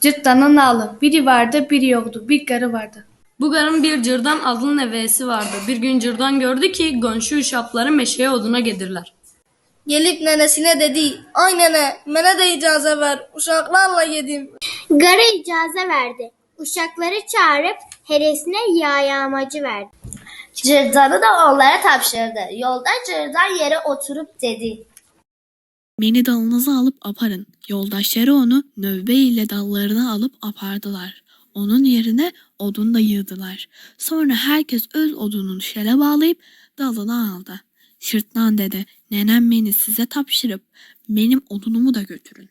Cırtdanın nalı. Biri vardı, biri yoktu. Bir karı vardı. Bu garın bir cırdan adlı nevesi vardı. Bir gün cırdan gördü ki qonşu uşaqları meşeye oduna gedirlər. Gelip nenesine dedi, ay nene, mene de icazə ver, uşaklarla yedim. Gara icazə verdi. Uşakları çağırıp heresine yağyamacı verdi. Cırdanı da onlara tapşırdı. Yolda cırdan yere oturup dedi. Beni dalınıza alıp aparın. Yoldaşları onu növbe ile dallarına alıp apardılar. Onun yerine odun da yığdılar. Sonra herkes öz odununu şele bağlayıp dalına aldı. Şırtlan dedi, nenem beni size tapşırıp benim odunumu da götürün.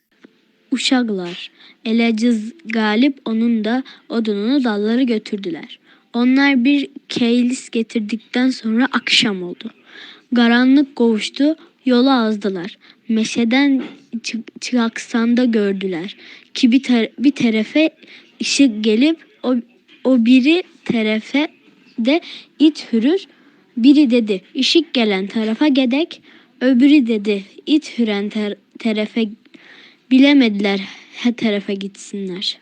Uşaklar, Elacız Galip onun da odununu dalları götürdüler. Onlar bir keylis getirdikten sonra akşam oldu. Karanlık kovuştu, yola azdılar. Meşeden çı- çıraksanda gördüler ki bir, tar- bir tarafa ışık gelip o, o biri tarafa de it hürür. Biri dedi ışık gelen tarafa gedek, öbürü dedi it hüren tar- tarafa bilemediler her tarafa gitsinler.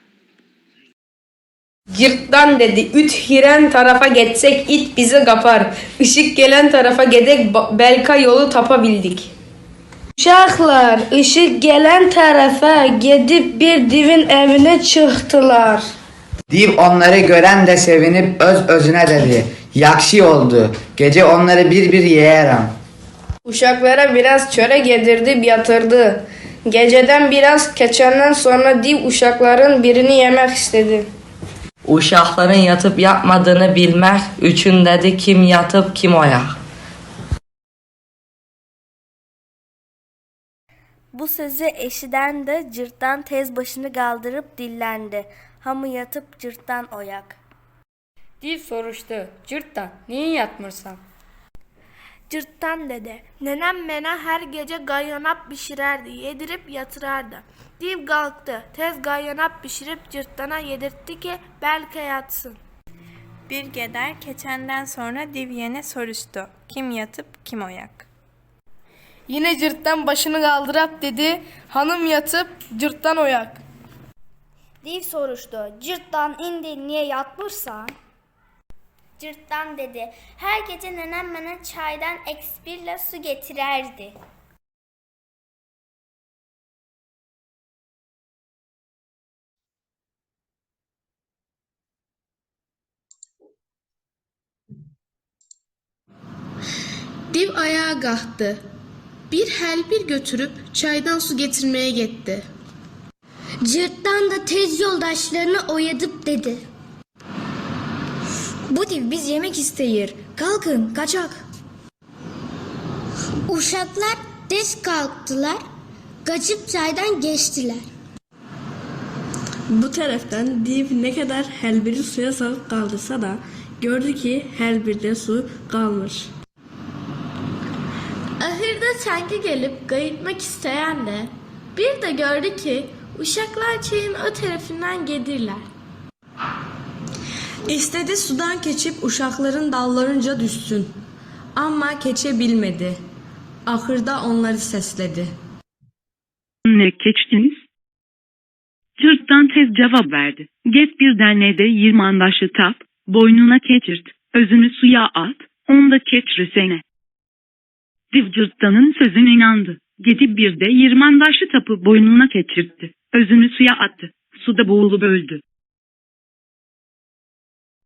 Cırttan dedi, üt hiren tarafa geçsek it bizi kapar. Işık gelen tarafa gedek belka yolu tapabildik. Uşaklar, ışık gelen tarafa gidip bir divin evine çıktılar. Div onları gören de sevinip öz özüne dedi. Yakşı oldu. Gece onları bir bir yeğerim. Uşaklara biraz çörek yedirdi, yatırdı. Geceden biraz geçenden sonra div uşakların birini yemek istedi. Uşaqların yatıb yatmadığını bilmək üçündədir kim yatıb kim oyaq. Bu sözü eşiden de cırttan tez başını kaldırıp dillendi. Hamı yatıp cırttan oyak. Div soruşdu. Cırtdan, niye yatmırsan? Cırttan dedi, nenem mene her gece gayyanap pişirerdi, yedirip yatırardı. Div kalktı, tez gayyanap pişirip cırttana yedirtti ki belki yatsın. Bir geder keçenden sonra divyene soruştu. Kim yatıp kim oyak. Yine cırttan başını kaldırıp dedi, hanım yatıp cırttan oyak. Div soruştu. Cırttan indi niye yatmırsan? Cırttan dedi. Her gece nenem bana çaydan ekspirle su getirerdi. Div ayağa kalktı. Bir hel bir götürüp çaydan su getirmeye gitti. Cırttan da tez yoldaşlarını oyadıp dedi. Bu div biz yemek isteyir. Kalkın, kaçak. Uşaklar tez kalktılar. Kaçıp çaydan geçtiler. Bu taraftan div ne kadar her biri suya salıp kaldırsa da gördü ki her birde su kalmış. Ahırda çengi gelip gayıtmak isteyen de bir de gördü ki uşaklar çayın o tarafından gedirler. İstedi sudan keçip uşakların dallarınca düşsün. Ama keçe bilmedi. Ahırda onları sesledi. Ne keçtiniz? Cırttan tez cevap verdi. Get bir dernede yirmandaşı tap, boynuna keçirt, özünü suya at, onda keçrisene. Div cırttanın sözüne inandı. Gidip bir de yirmandaşı tapı boynuna keçirtti. Özünü suya attı. Suda boğulup öldü.